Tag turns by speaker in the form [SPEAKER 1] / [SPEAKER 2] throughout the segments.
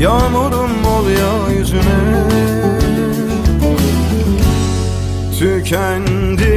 [SPEAKER 1] Yağmurum ol yüzüne. Tükendim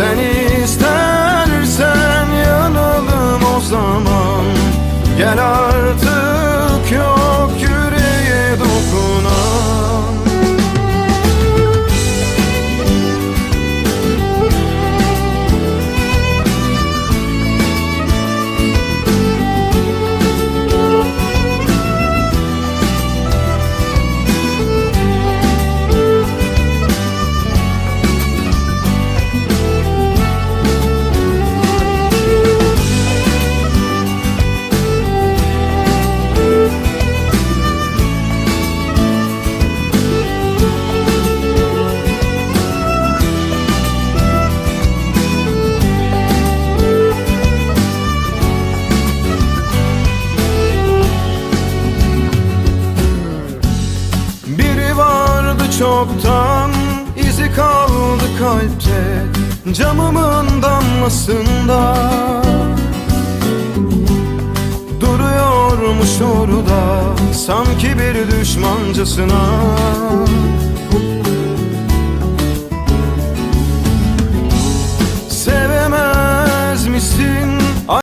[SPEAKER 1] Sen istersen yanalım o zaman. Gel artık yok çoktan izi kaldı kalpte Camımın damlasında. Duruyormuş orada sanki bir düşmancasına